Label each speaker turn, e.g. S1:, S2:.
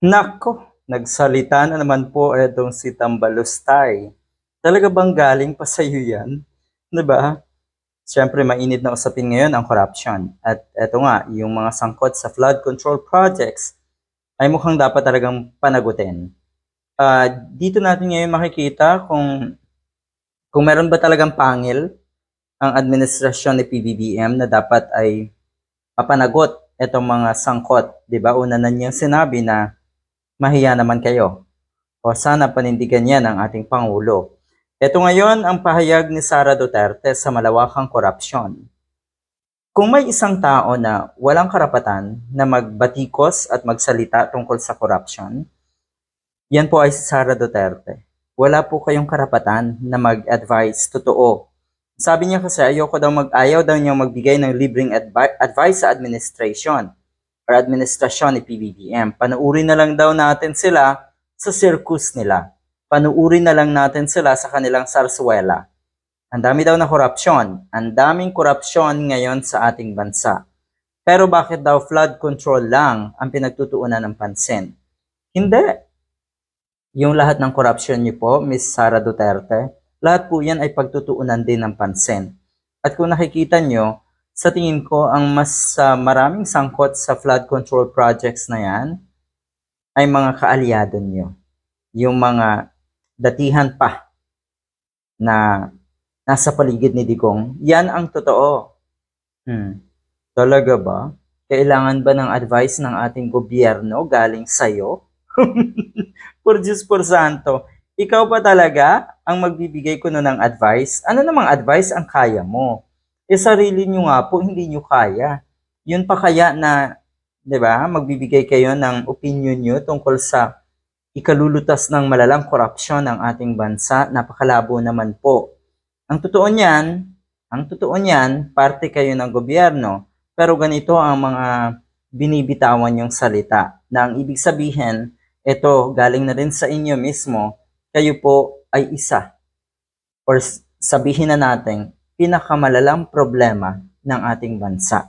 S1: Nako, nagsalita na naman po etong si Tambalustay. Talaga bang galing pa sa iyo yan? ba? Siyempre, mainit na usapin ngayon ang corruption. At eto nga, yung mga sangkot sa flood control projects ay mukhang dapat talagang panagutin. Ah, dito natin ngayon makikita kung kung meron ba talagang pangil ang administrasyon ni PBBM na dapat ay mapanagot itong mga sangkot. 'Di ba? Una na niyang sinabi na mahiya naman kayo. O sana panindigan yan ng ating Pangulo. Ito ngayon ang pahayag ni Sara Duterte sa malawakang korupsyon. Kung may isang tao na walang karapatan na magbatikos at magsalita tungkol sa korupsyon, yan po ay si Sara Duterte. Wala po kayong karapatan na mag-advise totoo. Sabi niya kasi ayoko daw mag ayaw daw niyang magbigay ng libreng advi- advice sa administration or administrasyon ni PBBM. Panuuri na lang daw natin sila sa circus nila. Panuuri na lang natin sila sa kanilang sarsuela. Ang dami daw na korupsyon. Ang daming korupsyon ngayon sa ating bansa. Pero bakit daw flood control lang ang pinagtutuunan ng pansin? Hindi. Yung lahat ng korupsyon niyo po, Miss Sara Duterte, lahat po yan ay pagtutuunan din ng pansin. At kung nakikita nyo, sa tingin ko, ang mas ah, maraming sangkot sa flood control projects na yan ay mga kaalyado nyo. Yung mga datihan pa na nasa paligid ni Digong, yan ang totoo. Hmm. Talaga ba? Kailangan ba ng advice ng ating gobyerno galing sa'yo? por Diyos por Santo, ikaw pa talaga ang magbibigay ko nun ng advice? Ano namang advice ang kaya mo? Eh sarili nyo nga po, hindi nyo kaya. Yun pa kaya na, di ba, magbibigay kayo ng opinion nyo tungkol sa ikalulutas ng malalang korupsyon ng ating bansa, napakalabo naman po. Ang totoo niyan, ang totoo niyan, parte kayo ng gobyerno, pero ganito ang mga binibitawan yung salita, na ang ibig sabihin, ito, galing na rin sa inyo mismo, kayo po ay isa. Or sabihin na natin, pinakamalalang problema ng ating bansa.